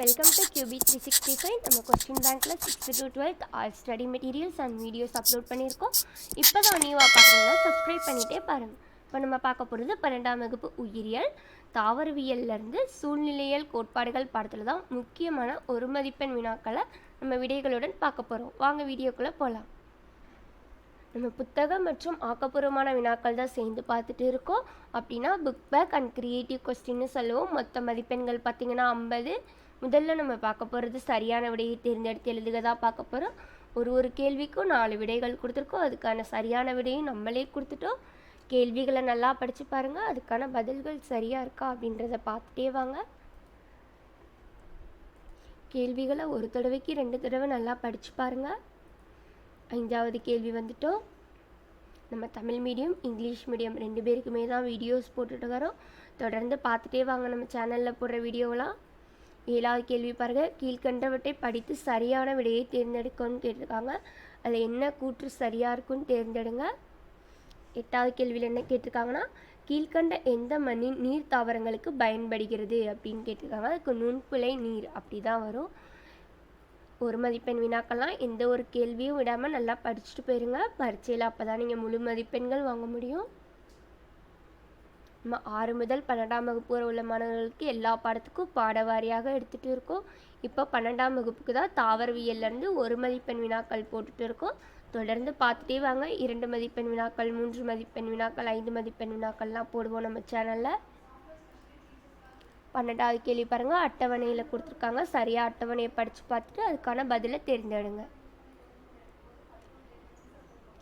Welcome to Q B three sixty five நம்ம question பேங்க்கில் sixth to twelfth all study materials and videos upload பண்ணியிருக்கோம். இப்போ தான் நியூவாக பார்க்குறீங்கன்னா சப்ஸ்கிரைப் பண்ணிகிட்டே பாருங்கள் இப்போ நம்ம பார்க்க போகிறது பன்னெண்டாம் வகுப்பு உயிரியல். தாவரவியல்லேருந்து சூழ்நிலையியல் கோட்பாடுகள் பாடத்தில் தான் முக்கியமான ஒரு மதிப்பெண் வினாக்களை நம்ம விடைகளுடன் பார்க்க போகிறோம் வாங்க வீடியோக்குள்ளே போகலாம் நம்ம புத்தகம் மற்றும் ஆக்கப்பூர்வமான வினாக்கள் தான் சேர்ந்து பார்த்துட்டு இருக்கோம். அப்படின்னா புக் பேக் அண்ட் க்ரியேட்டிவ் கொஸ்டின்னு சொல்லுவோம். மொத்த மதிப்பெண்கள் பார்த்திங்கன்னா ஐம்பது முதல்ல நம்ம பார்க்க போகிறது சரியான விடையை தேர்ந்தெடுத்து எழுதுக தான் பார்க்க போகிறோம் ஒரு ஒரு கேள்விக்கும் நாலு விடைகள் கொடுத்துருக்கோம். அதுக்கான சரியான விடையும் நம்மளே கொடுத்துட்டோம். கேள்விகளை நல்லா படித்து பாருங்கள் அதுக்கான பதில்கள் சரியாக இருக்கா அப்படின்றத பார்த்துட்டே வாங்க. கேள்விகளை ஒரு தடவைக்கு ரெண்டு தடவை நல்லா படித்து பாருங்கள் ஐந்தாவது கேள்வி வந்துட்டோம். நம்ம தமிழ் மீடியம் இங்கிலீஷ் மீடியம் ரெண்டு பேருக்குமே தான் வீடியோஸ் போட்டுட்டு வரோம். தொடர்ந்து பார்த்துட்டே வாங்க. நம்ம சேனலில் போடுற வீடியோவெலாம் ஏழாவது கேள்வி பாருங்கள் கீழ்கண்டவற்றை படித்து சரியான விடையை தேர்ந்தெடுக்கணும்னு கேட்டிருக்காங்க. அதில் என்ன கூற்று சரியாக இருக்குன்னு தேர்ந்தெடுங்க. எட்டாவது கேள்வியில் என்ன கேட்டிருக்காங்கன்னா கீழ்கண்ட எந்த மண்ணின் நீர் தாவரங்களுக்கு பயன்படுகிறது அப்படின்னு கேட்டிருக்காங்க. அதுக்கு நுண்புலை நீர் அப்படி தான் வரும். ஒரு மதிப்பெண் வினாக்கெல்லாம் எந்த ஒரு கேள்வியும் விடாமல் நல்லா படிச்சுட்டு போயிருங்க. பரீட்சையில் அப்போ தான் நீங்கள் முழு மதிப்பெண்கள் வாங்க முடியும். ஆறு முதல் பன்னெண்டாம் வகுப்பு வரை உள்ள மாணவர்களுக்கு எல்லா பாடத்துக்கும் பாடவாரியாக எடுத்துகிட்டு இருக்கோம். இப்போ பன்னெண்டாம் வகுப்புக்கு தான் தாவரவியல்லேருந்து ஒரு மதிப்பெண் வினாக்கள் போட்டுட்டு இருக்கோம். தொடர்ந்து பார்த்துட்டே வாங்க. இரண்டு மதிப்பெண் வினாக்கள் மூன்று மதிப்பெண் வினாக்கள் ஐந்து மதிப்பெண் வினாக்கள்லாம் போடுவோம் நம்ம சேனலில் பன்னெண்டாவது கேள்வி பாருங்கள் அட்டவணையில் கொடுத்துருக்காங்க. சரியாக அட்டவணையை படித்து பார்த்துட்டு அதுக்கான பதிலை தெரிந்தெடுங்க.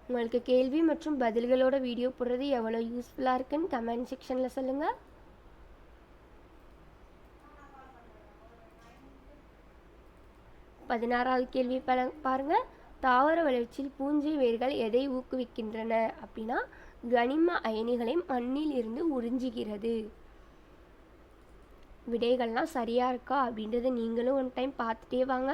உங்களுக்கு கேள்வி மற்றும் பதில்களோட வீடியோ போடுறது எவ்வளோ யூஸ்ஃபுல்லாக இருக்குன்னு கமெண்ட் செக்ஷனில் சொல்லுங்கள் பதினாறாவது கேள்வி பாருங்கள் தாவர வளர்ச்சியில் பூஞ்சை வேர்கள் எதை ஊக்குவிக்கின்றன? அப்படின்னா கனிம அயனிகளை மண்ணில் இருந்து உறிஞ்சுகிறது. விடைகள்லாம் சரியாக இருக்கா அப்படின்றத நீங்களும் ஒன் டைம் பார்த்துட்டே வாங்க.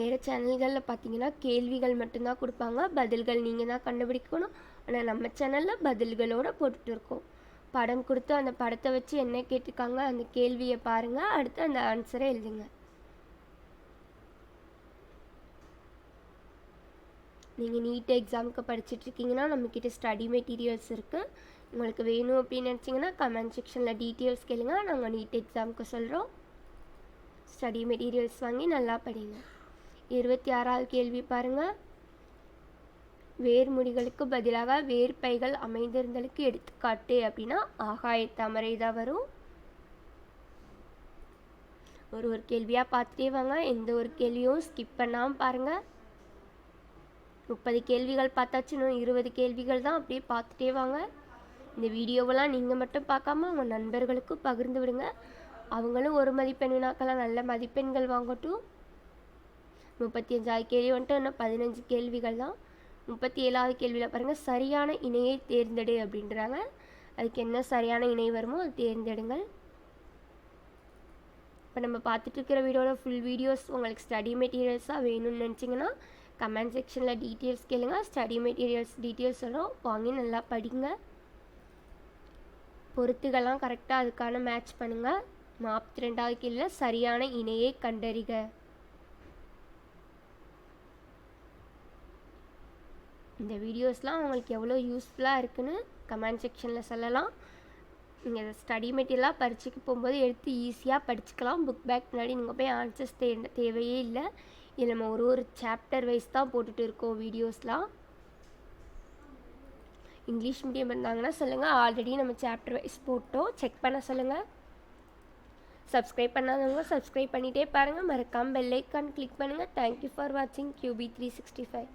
வேறு சேனல்களில் பார்த்தீங்கன்னா கேள்விகள் மட்டும்தான் கொடுப்பாங்க. பதில்கள் நீங்கள் தான் கண்டுபிடிக்கணும். ஆனால் நம்ம சேனலில் பதில்களோடு போட்டுட்டு இருக்கோம். படம் கொடுத்து அந்த படத்தை வச்சு என்ன கேட்டிருக்காங்க அந்த கேள்வியை பாருங்கள் அடுத்து அந்த ஆன்சரை எழுதுங்க. நீங்கள் நீட் எக்ஸாமுக்கு படிச்சுட்ருக்கீங்கன்னா நம்மக்கிட்ட ஸ்டடி மெட்டீரியல்ஸ் இருக்குது உங்களுக்கு வேணும் அப்படின்னு நினச்சிங்கன்னா கமெண்ட் செக்ஷனில் டீட்டெயில்ஸ் கேளுங்க. நாங்கள் நீட் எக்ஸாமுக்கு சொல்கிறோம் ஸ்டடி மெட்டீரியல்ஸ் வாங்கி நல்லா படிங்க. இருபத்தி ஆறாவது கேள்வி பாருங்கள் வேர்முடிகளுக்கு பதிலாக வேர்பைகள் அமைந்திருந்தலுக்கு எடுத்துக்காட்டு அப்படின்னா ஆகாய தாமரை தான் வரும். ஒரு ஒரு கேள்வியாக பார்த்துட்டே வாங்க. எந்த ஒரு கேள்வியும் ஸ்கிப் பண்ணாமல் பாருங்கள் முப்பது கேள்விகள் பார்த்தாச்சு இன்னும் இருபது கேள்விகள் தான் அப்படியே பார்த்துட்டே வாங்க. இந்த வீடியோவெல்லாம் நீங்கள் மட்டும் பார்க்காம உங்கள் நண்பர்களுக்கும் பகிர்ந்து விடுங்க. அவங்களும் ஒரு மதிப்பெண் வினாக்கெல்லாம் நல்ல மதிப்பெண்கள் வாங்கட்டும். முப்பத்தி அஞ்சாவது கேள்வி வந்துட்டு இன்னும் பதினஞ்சு கேள்விகள் தான். முப்பத்தி ஏழாவது கேள்வியில் பாருங்கள் சரியான இணையை தேர்ந்தெடு அப்படின்றாங்க. அதுக்கு என்ன சரியான இணை வருமோ அது தேர்ந்தெடுங்கள். இப்போ நம்ம பார்த்துட்டு இருக்கிற வீடியோவில் ஃபுல் வீடியோஸ் உங்களுக்கு ஸ்டடி மெட்டீரியல்ஸாக வேணும்னு நினச்சிங்கன்னா கமெண்ட் செக்ஷனில் டீட்டெயில்ஸ் கேளுங்க. ஸ்டடி மெட்டீரியல்ஸ் டீட்டெயில்ஸ் சொல்கிறோம் வாங்கி நல்லா படிங்க. பொருத்துகள்லாம் கரெக்டாக அதுக்கான மேட்ச் பண்ணுங்கள் நாற்பத்தி ரெண்டாவது கீழே சரியான இணையை கண்டறிக. இந்த வீடியோஸ்லாம் உங்களுக்கு எவ்வளோ யூஸ்ஃபுல்லாக இருக்குன்னு கமெண்ட் செக்ஷனில் சொல்லலாம். நீங்கள் ஸ்டடி மெட்டீரியலாக பரீட்சைக்கு போகும்போது எடுத்து ஈஸியாக படிச்சுக்கலாம். புக் பேக் முன்னாடி நீங்கள் போய் ஆன்சர்ஸ் தே தேவையே இல்லை. இதில் நம்ம ஒரு ஒரு சாப்டர் வைஸ் தான் போட்டுட்டு இருக்கோம் வீடியோஸ்லாம். இங்கிலீஷ் மீடியம் இருந்தாங்கன்னா சொல்லுங்கள் ஆல்ரெடி நம்ம சாப்டர் வைஸ் போட்டோம். செக் பண்ண சொல்லுங்கள் சப்ஸ்கிரைப் பண்ணாதவங்க சப்ஸ்கிரைப் பண்ணிகிட்டே பாருங்கள் மறக்காமல் பெல் ஐக்கான் கிளிக் பண்ணுங்கள் தேங்க்யூ ஃபார் வாட்சிங் Q B three sixty five